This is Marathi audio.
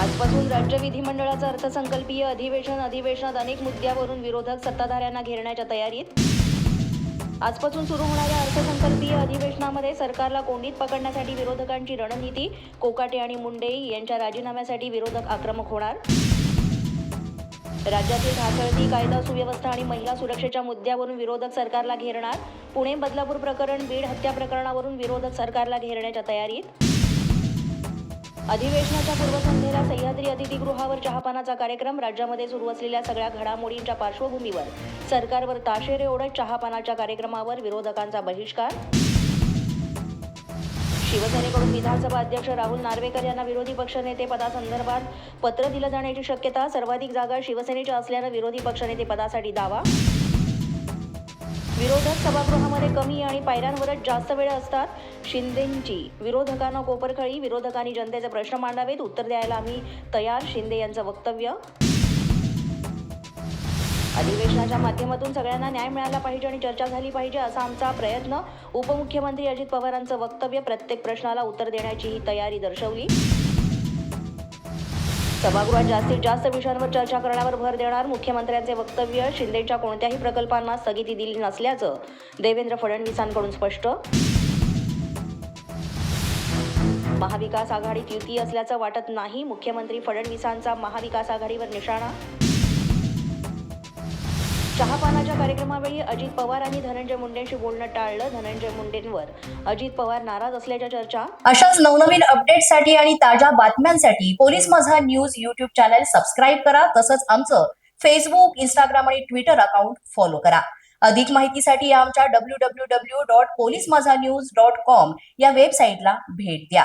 आजपासून राज्य विधिमंडळाचं अर्थसंकल्पीय अधिवेशन अधिवेशनात अनेक मुद्द्यावरून विरोधक सत्ताधाऱ्यांना घेरण्याच्या तयारीत. आजपासून सुरू होणाऱ्या अर्थसंकल्पीय अधिवेशनामध्ये सरकारला कोंडीत पकडण्यासाठी विरोधकांची रणनीती कोकाटे आणि मुंडे यांच्या राजीनाम्यासाठी विरोधक आक्रमक होणार. राज्यातील ढासळती कायदा सुव्यवस्था आणि महिला सुरक्षेच्या मुद्द्यावरून विरोधक सरकारला घेरणार. पुणे बदलापूर प्रकरण बीड हत्या प्रकरणावरून विरोधक सरकारला घेरण्याच्या तयारीत. अधिवेशनाच्या पूर्वसंध्येला सह्याद्री अतिथीगृहावर चहापानाचा कार्यक्रम राज्यामध्ये सुरू असलेल्या सगळ्या घडामोडींच्या पार्श्वभूमीवर. सरकारवर ताशेरे ओढत चहापानाच्या कार्यक्रमावर विरोधकांचा बहिष्कार. शिवसेनेकडून विधानसभा अध्यक्ष राहुल नार्वेकर यांना विरोधी पक्षनेते पदासंदर्भात पत्र दिलं जाण्याची शक्यता सर्वाधिक जागा शिवसेनेच्या असल्यानं विरोधी पक्षनेते पदासाठी दावा. विरोधक सभागृहामध्ये कमी आणि पायऱ्यांवरच जास्त वेळ असतात. शिंदेंची विरोधकांना कोपरखळी विरोधकांनी जनतेचे प्रश्न मांडावेत. उत्तर द्यायला आम्ही तयार. शिंदे यांचं वक्तव्य. अधिवेशनाच्या माध्यमातून सगळ्यांना न्याय मिळाला पाहिजे आणि चर्चा झाली पाहिजे असा आमचा प्रयत्न. उपमुख्यमंत्री अजित पवारांचं वक्तव्य. प्रत्येक प्रश्नाला उत्तर देण्याची ही तयारी दर्शवली. सभागृहात जास्तीत जास्त विषयांवर चर्चा करण्यावर भर देणार मुख्यमंत्र्यांचे वक्तव्य शिंदेच्या कोणत्याही प्रकल्पांना स्थगिती दिली नसल्याचं देवेंद्र फडणवीसांकडून स्पष्ट. महाविकास आघाडीत युती असल्याचं वाटत नाही मुख्यमंत्री फडणवीसांचा महाविकास आघाडीवर निशाणा? चहापानाच्या कार्यक्रमावेळी अजित पवार आणि धनंजय मुंडेंशी बोलणं टाळलं धनंजय मुंडेंवर. अजित पवार नाराज असल्याच्या चर्चा? अशाच नवनवीन अपडेटसाठी आणि ताज्या बातम्यांसाठी पोलीस माझा न्यूज युट्यूब चॅनल सबस्क्राईब करा. तसंच आमचं फेसबुक इंस्टाग्राम आणि ट्विटर अकाउंट फॉलो करा. अधिक माहितीसाठी आमच्या W W W dot police माझा न्यूज डॉट कॉम या वेबसाईटला भेट द्या.